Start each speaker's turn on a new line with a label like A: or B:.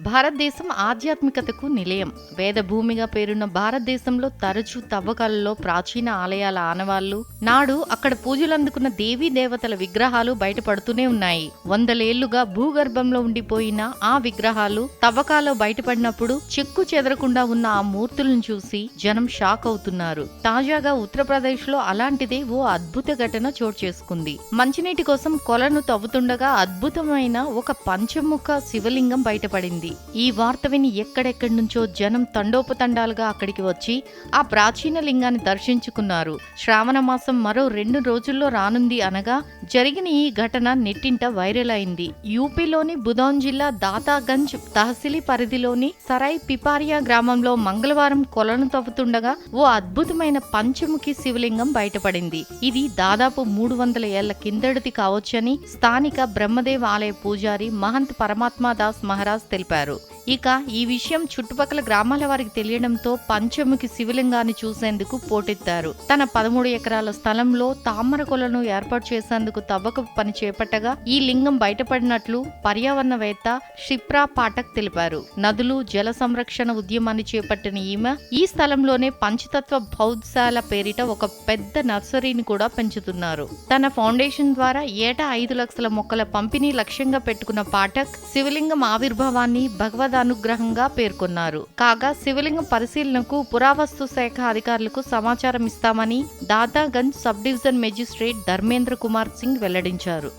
A: భారతదేశం ఆధ్యాత్మికతకు నిలయం. వేద భూమిగా పేరున్న భారతదేశంలో తరచూ తవ్వకాలలో ప్రాచీన ఆలయాల ఆనవాళ్ళు నాడు అక్కడ పూజలందుకున్న దేవీ దేవతల విగ్రహాలు బయటపడుతూనే ఉన్నాయి. వందలేళ్ళుగా భూగర్భంలో ఉండిపోయిన ఆ విగ్రహాలు తవ్వకాల్లో బయటపడినప్పుడు చెక్కు చెదరకుండా ఉన్న ఆ మూర్తులను చూసి జనం షాక్ అవుతున్నారు. తాజాగా ఉత్తరప్రదేశ్లో అలాంటిదే ఓ అద్భుత ఘటన చోటు చేసుకుంది. మంచినీటి కోసం కొలను తవ్వుతుండగా అద్భుతమైన ఒక పంచముఖ శివలింగం బయటపడింది. ఈ వార్త విని ఎక్కడెక్కడి నుంచో జనం తండోపతండాలుగా అక్కడికి వచ్చి ఆ ప్రాచీన లింగాన్ని దర్శించుకున్నారు. శ్రావణ మాసం మరో రెండు రోజుల్లో రానుంది అనగా జరిగిన ఈ ఘటన నెట్టింట వైరల్ అయింది. యూపీలోని బుదౌన్ జిల్లా దాతాగంజ్ తహసిలీ పరిధిలోని సరై పిపారియా గ్రామంలో మంగళవారం కొలను తవ్వుతుండగా ఓ అద్భుతమైన పంచముఖి శివలింగం బయటపడింది. ఇది దాదాపు మూడు వందల ఏళ్ళ కిందటిది కావచ్చని స్థానిక బ్రహ్మదేవ ఆలయ పూజారి మహంత్ పరమాత్మదాస్ మహారాజ్ తెలిపారు. ఇక ఈ విషయం చుట్టుపక్కల గ్రామాల వారికి తెలియడంతో పంచముఖి శివలింగాన్ని చూసేందుకు పోటెత్తారు. తన పదమూడు ఎకరాల స్థలంలో తామర కొలను ఏర్పాటు చేసేందుకు తవ్వక పని చేపట్టగా ఈ లింగం బయటపడినట్లు పర్యావరణవేత్త షిప్రా పాఠక్ తెలిపారు. నదులు జల సంరక్షణ ఉద్యమాన్ని చేపట్టిన ఈమె ఈ స్థలంలోనే పంచతత్వ బౌద్ధశాల పేరిట ఒక పెద్ద నర్సరీని కూడా పెంచుతున్నారు. తన ఫౌండేషన్ ద్వారా ఏటా ఐదు లక్షల మొక్కల పంపిణీ లక్ష్యంగా పెట్టుకున్న పాఠక్ శివలింగం ఆవిర్భావాన్ని భగవద్ అనుగ్రహంగా పేర్కొన్నారు. కాగా శివలింగం పరిశీలనకు పురావస్తు శాఖ అధికారులకు సమాచారం ఇస్తామని Dadaganj sub division magistrate Dharmendra Kumar Singh వెల్లడించారు.